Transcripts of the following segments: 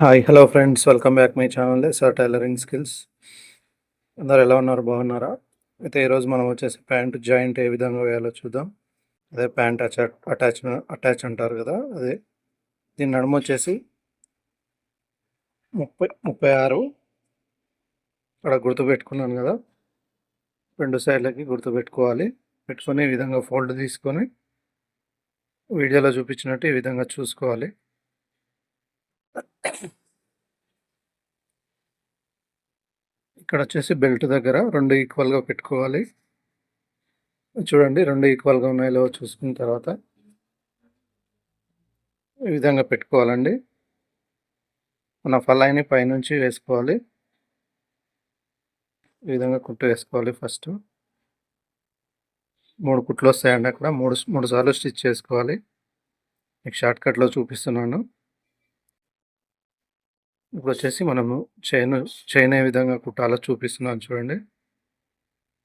Hi hello friends welcome back my channel sir tailoring skills అందరు ఎలా ఉన్నారు? బాగున్నారా? అయితే ఈరోజు మనం వచ్చేసి ప్యాంట్ జాయింట్ ఏ విధంగా వేయాలో చూద్దాం. అదే ప్యాంట్ అటాచ్ అటాచ్ అటాచ్ అంటారు కదా అదే. దీని నడుము వచ్చేసి ముప్పై ముప్పై ఆరు. అక్కడ గుర్తుపెట్టుకున్నాను కదా. రెండు సైడ్లకి గుర్తుపెట్టుకోవాలి పెట్టుకొని ఈ విధంగా ఫోల్డ్ తీసుకొని వీడియోలో చూపించినట్టు ఈ విధంగా చూసుకోవాలి. ఇక్కడ వచ్చేసి బెల్ట్ దగ్గర రెండు ఈక్వల్గా పెట్టుకోవాలి. చూడండి రెండు ఈక్వల్గా ఉన్నాయో చూసుకున్న తర్వాత ఈ విధంగా పెట్టుకోవాలండి. మన ఫలాయిని పైనుంచి వేసుకోవాలి. ఈ విధంగా కుట్టు వేసుకోవాలి ఫస్ట్. మూడు కుట్లు వస్తాయండి అక్కడ. మూడు మూడు సార్లు స్టిచ్ చేసుకోవాలి. మీకు షార్ట్ కట్లో చూపిస్తున్నాను. ఇప్పుడు వచ్చేసి మనము చైన్ చైన్ ఏ విధంగా కుట్టాలో చూపిస్తున్నాను చూడండి.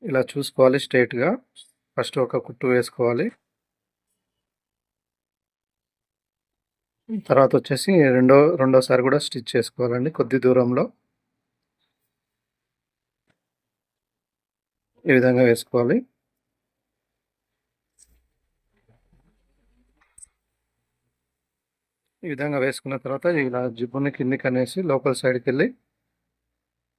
ఇలా చూసుకోవాలి స్ట్రైట్గా ఫస్ట్ ఒక కుట్టు వేసుకోవాలి. తర్వాత వచ్చేసి రెండో రెండోసారి కూడా స్టిచ్ చేసుకోవాలండి కొద్ది దూరంలో. ఈ విధంగా వేసుకోవాలి. ఈ విధంగా వేసుకున్న తర్వాత ఇలా జిబ్బుని కిందికి అనేసి లోపల సైడ్కి వెళ్ళి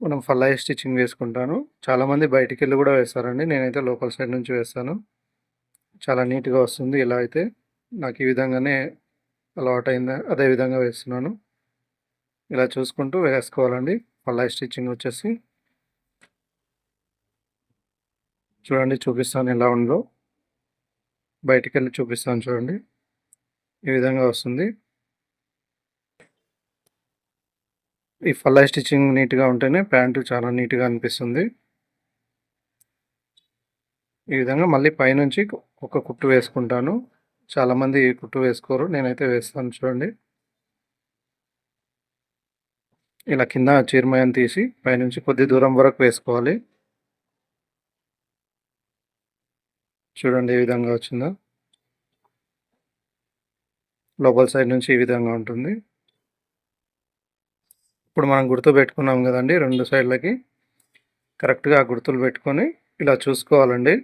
మనం ఫల్లాయి స్టిచ్చింగ్ వేసుకుంటాను. చాలామంది బయటికి వెళ్ళి కూడా వేస్తారండి. నేనైతే లోపల సైడ్ నుంచి వేస్తాను. చాలా నీట్గా వస్తుంది. ఇలా అయితే నాకు ఈ విధంగానే అలవాటైంది. అదే విధంగా వేస్తున్నాను. ఇలా చూసుకుంటూ వేసుకోవాలండి. ఫల్లాయి స్టిచ్చింగ్ వచ్చేసి. చూడండి చూపిస్తాను ఎలా ఉందో. బయటికి వెళ్ళి చూపిస్తాను చూడండి. ఈ విధంగా వస్తుంది. ఈ ఫల్లాయి స్టిచ్చింగ్ నీట్గా ఉంటేనే ప్యాంటు చాలా నీట్గా అనిపిస్తుంది. ఈ విధంగా మళ్ళీ పైనుంచి ఒక కుట్టు వేసుకుంటాను. చాలామంది కుట్టు వేసుకోరు. నేనైతే వేస్తాను చూడండి. ఇలా కింద చీరమయం తీసి పైనుంచి కొద్ది దూరం వరకు వేసుకోవాలి. చూడండి ఏ విధంగా వచ్చిందో? లోపల సైడ్ నుంచి ఈ విధంగా ఉంటుంది. ఇప్పుడు మనం గుర్తు పెట్టుకున్నాం కదండి రెండు సైడ్లకి. కరెక్ట్గా గుర్తులు పెట్టుకొని ఇలా చూసుకోవాలండి.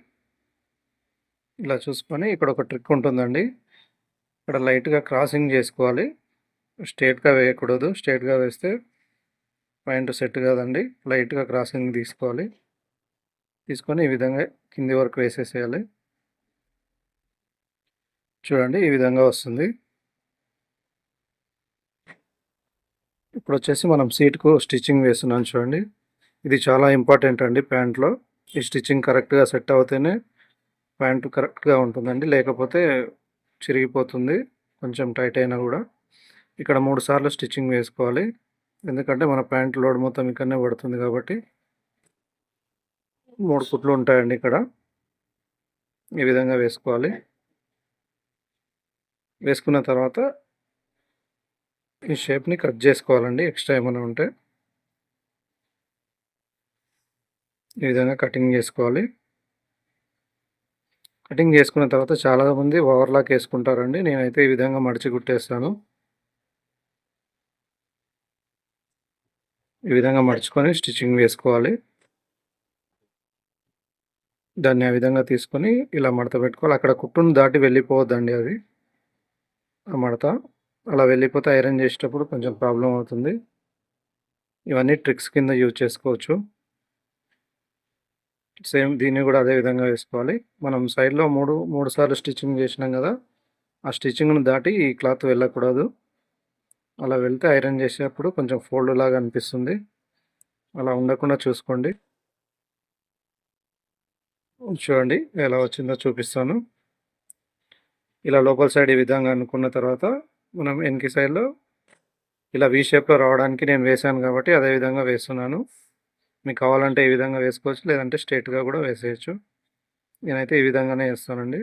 ఇలా చూసుకొని ఇక్కడ ఒక ట్రిక్ ఉంటుందండి. ఇక్కడ లైట్గా క్రాసింగ్ చేసుకోవాలి. స్ట్రేట్గా వేయకూడదు. స్ట్రేట్గా వేస్తే పాయింట్ సెట్ కాదండి. లైట్గా క్రాసింగ్ తీసుకోవాలి. తీసుకొని ఈ విధంగా కింది వరకు వేసేసేయాలి. చూడండి ఈ విధంగా వస్తుంది. ఇప్పుడు వచ్చేసి మనం సీట్కు స్టిచ్చింగ్ వేస్తున్నాం చూడండి. ఇది చాలా ఇంపార్టెంట్ అండి ప్యాంట్లో. ఈ స్టిచ్చింగ్ కరెక్ట్గా సెట్ అవుతేనే ప్యాంటు కరెక్ట్గా ఉంటుందండి. లేకపోతే చిరిగిపోతుంది. కొంచెం టైట్ అయినా కూడా. ఇక్కడ మూడు సార్లు స్టిచ్చింగ్ వేసుకోవాలి. ఎందుకంటే మన ప్యాంట్ లోడ్ మొత్తం ఇక్కడనే పడుతుంది కాబట్టి. మూడు కుట్లు ఉంటాయండి ఇక్కడ. ఈ విధంగా వేసుకోవాలి. వేసుకున్న తర్వాత ఈ షేప్ని కట్ చేసుకోవాలండి ఎక్స్ట్రా ఏమైనా ఉంటే. ఈ విధంగా కటింగ్ చేసుకోవాలి. కటింగ్ చేసుకున్న తర్వాత చాలామంది ఓవర్లాక్ వేసుకుంటారండి. నేనైతే ఈ విధంగా మడిచి కుట్టేస్తాను. ఈ విధంగా మడుచుకొని స్టిచ్చింగ్ వేసుకోవాలి. దాన్ని ఆ విధంగా తీసుకొని ఇలా మడత పెట్టుకోవాలి. అక్కడ కుట్టును దాటి వెళ్ళిపోవద్దండి అది. ఆ మడత. అలా వెళ్ళిపోతే ఐరన్ చేసేటప్పుడు కొంచెం ప్రాబ్లం అవుతుంది. ఇవన్నీ ట్రిక్స్ కింద యూజ్ చేసుకోవచ్చు. సేమ్ దీన్ని కూడా అదే విధంగా వేసుకోవాలి. మనం సైడ్లో మూడు మూడు సార్లు స్టిచ్చింగ్ చేసినాం కదా ఆ స్టిచ్చింగ్ను దాటి ఈ క్లాత్ వెళ్ళకూడదు. అలా వెళ్తే ఐరన్ చేసేటప్పుడు కొంచెం ఫోల్డ్ లాగా అనిపిస్తుంది. అలా ఉండకుండా చూసుకోండి. చూడండి ఎలా వచ్చిందో చూపిస్తాను. ఇలా లోపల సైడ్ ఈ విధంగా అనుకున్న తర్వాత మనం ఎన్కి సైడ్లో ఇలా వీ షేప్లో రావడానికి నేను వేసాను కాబట్టి అదే విధంగా వేస్తున్నాను. మీకు కావాలంటే ఈ విధంగా వేసుకోవచ్చు లేదంటే స్ట్రేట్గా కూడా వేసేయచ్చు. నేనైతే ఈ విధంగానే వేస్తానండి.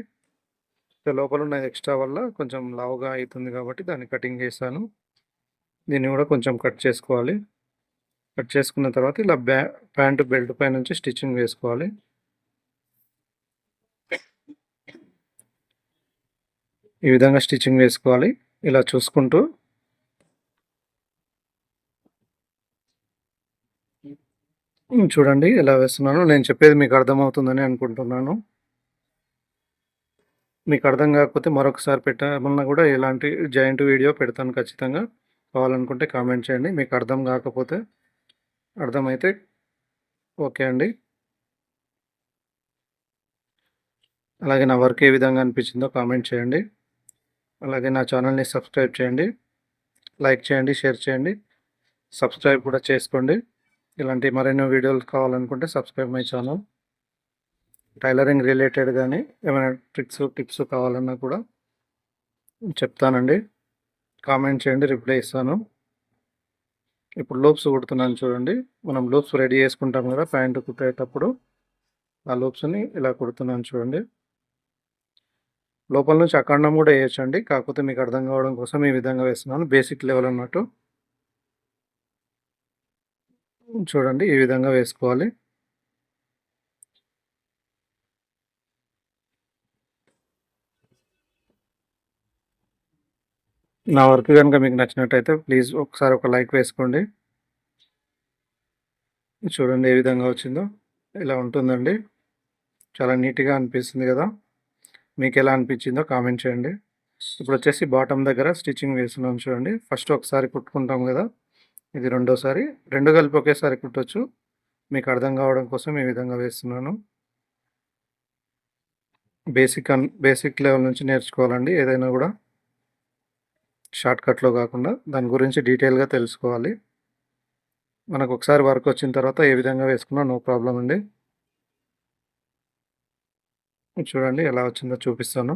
లోపల ఉన్న ఎక్స్ట్రా వల్ల కొంచెం లావుగా అవుతుంది కాబట్టి దాన్ని కటింగ్ చేస్తాను దీన్ని కూడా కొంచెం కట్ చేసుకోవాలి. కట్ చేసుకున్న తర్వాత ఇలా బ్యా ప్యాంటు బెల్ట్ పై నుంచి స్టిచ్చింగ్ వేసుకోవాలి. ఈ విధంగా స్టిచ్చింగ్ వేసుకోవాలి. ఇలా చూసుకుంటూ. చూడండి ఎలా వేస్తున్నాను. నేను చెప్పేది మీకు అర్థమవుతుందని అనుకుంటున్నాను. మీకు అర్థం కాకపోతే మరొకసారి పెట్టమన్నా కూడా ఇలాంటి జాయింట్ వీడియో పెడతాను ఖచ్చితంగా. కావాలనుకుంటే కామెంట్ చేయండి. మీకు అర్థం కాకపోతే అర్థమైతే ఓకే అండి. అలాగే నా వర్క్ ఏ విధంగా అనిపించిందో కామెంట్ చేయండి. అలాగే నా ఛానల్‌ని సబ్స్క్రైబ్ చేయండి. లైక్ చేయండి, షేర్ చేయండి. సబ్స్క్రైబ్ కూడా చేసుకోండి. ఇలాంటి మరెన్నో వీడియోలు కావాలనుకుంటే subscribe my channel. Tailoring related కానీ ఏమైనా ట్రిక్స్, టిప్స్ కావాలన్నా కూడా చెప్తానండి. కామెంట్ చేయండి రిప్లై ఇస్తాను. ఇప్పుడు లూప్స్ కుడుతున్నాను చూడండి. మనం లూప్స్ రెడీ చేసుకుంటాం కదా! ప్యాంటు కుట్టేటప్పుడు. ఆ లోప్స్ని ఇలా కుడుతున్నాను చూడండి. లోపల నుంచి అఖండం కూడా వేయచ్చండి కాకపోతే మీకు అర్థం కావడం కోసం ఈ విధంగా వేస్తున్నాను. బేసిక్ లెవెల్ అన్నట్టు. చూడండి ఈ విధంగా వేసుకోవాలి. నా వర్క్ కనుక మీకు నచ్చినట్టయితే ప్లీజ్ ఒకసారి ఒక లైక్ వేసుకోండి. చూడండి ఏ విధంగా వచ్చిందో. ఇలా ఉంటుందండి. చాలా నీట్‌గా అనిపిస్తుంది కదా! మీకు ఎలా అనిపించిందో కామెంట్ చేయండి. ఇప్పుడు వచ్చేసి బాటమ్ దగ్గర స్టిచ్చింగ్ వేస్తున్నాం చూడండి. ఫస్ట్ ఒకసారి కుట్టుకుంటాం కదా! ఇది రెండోసారి. రెండు కలిపి ఒకేసారి కుట్టొచ్చు. మీకు అర్థం కావడం కోసం ఈ విధంగా వేస్తున్నాను. బేసిక్ అన్ బేసిక్ లెవెల్ నుంచి నేర్చుకోవాలండి ఏదైనా కూడా. షార్ట్‌కట్‌లో కాకుండా దాని గురించి డీటెయిల్‌గా తెలుసుకోవాలి. మనకు ఒకసారి వర్క్ వచ్చిన తర్వాత ఏ విధంగా వేసుకున్నా నో ప్రాబ్లం అండి. చూడండి ఎలా వచ్చిందో చూపిస్తాను.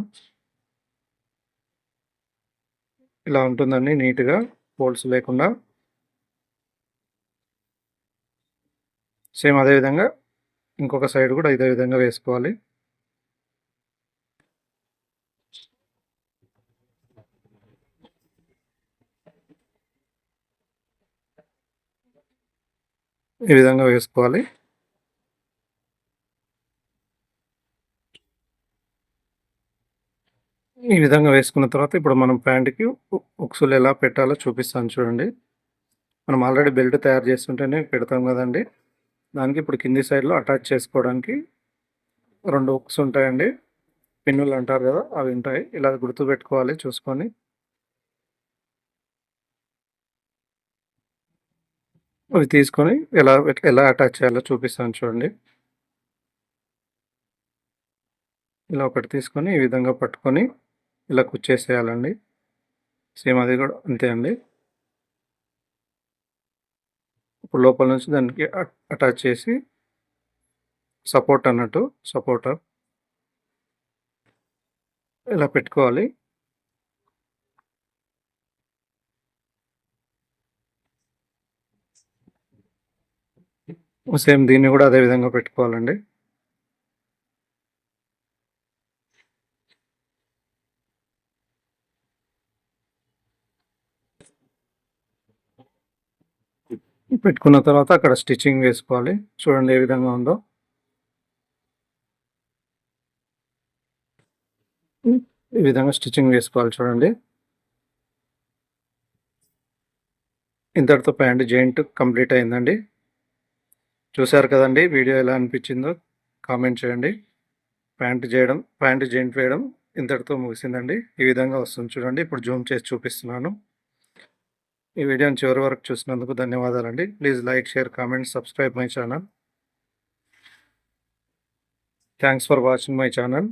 ఇలా ఉంటుందండి నీట్‌గా పోల్స్ లేకుండా. సేమ్ అదే విధంగా ఇంకొక సైడ్ కూడా ఇదే విధంగా వేసుకోవాలి. ఈ విధంగా వేసుకోవాలి. ఈ విధంగా వేసుకున్న తర్వాత ఇప్పుడు మనం ప్యాంట్‌కి ఉక్సులు ఎలా పెట్టాలో చూపిస్తాను చూడండి. మనం ఆల్రెడీ బెల్ట్ తయారు చేస్తుంటేనే పెడతాం కదండీ! దానికి ఇప్పుడు కింది సైడ్‌లో అటాచ్ చేసుకోవడానికి రెండు ఉక్స్ ఉంటాయండి. పిన్నులు అంటారు కదా! అవి ఉంటాయి. ఇలా గుర్తుపెట్టుకోవాలి చూసుకొని. అవి తీసుకొని ఎలా ఎలా అటాచ్ చేయాలో చూపిస్తాను చూడండి. ఇలా ఒకటి తీసుకొని ఈ విధంగా పట్టుకొని ఇలా కుచ్చేసేయాలండి. సేమ్ అది కూడా అంతే అండి. ఇప్పుడు లోపల నుంచి దానికి అటాచ్ చేసి సపోర్ట్ అన్నట్టు సపోర్టర్. ఇలా పెట్టుకోవాలి. సేమ్ దీన్ని కూడా అదే విధంగా పెట్టుకోవాలండి. పెట్టుకున్న తర్వాత అక్కడ స్టిచ్చింగ్ వేసుకోవాలి. చూడండి ఏ విధంగా ఉందో. ఈ విధంగా స్టిచ్చింగ్ వేసుకోవాలి చూడండి. ఇంతటితో ప్యాంట్ జాయింట్ కంప్లీట్ అయిందండి. చూసారు కదండి వీడియో ఎలా అనిపించిందో కామెంట్ చేయండి. ప్యాంట్ చేయడం ప్యాంట్ జాయింట్ వేయడం ఇంతటితో ముగిసిందండి. ఈ విధంగా వస్తుంది చూడండి. ఇప్పుడు జూమ్ చేసి చూపిస్తున్నాను. ఈ వీడియోని చివరి వరకు చూసినందుకు ధన్యవాదాలండి. Please like, share, comment, subscribe my channel. Thanks for watching my channel.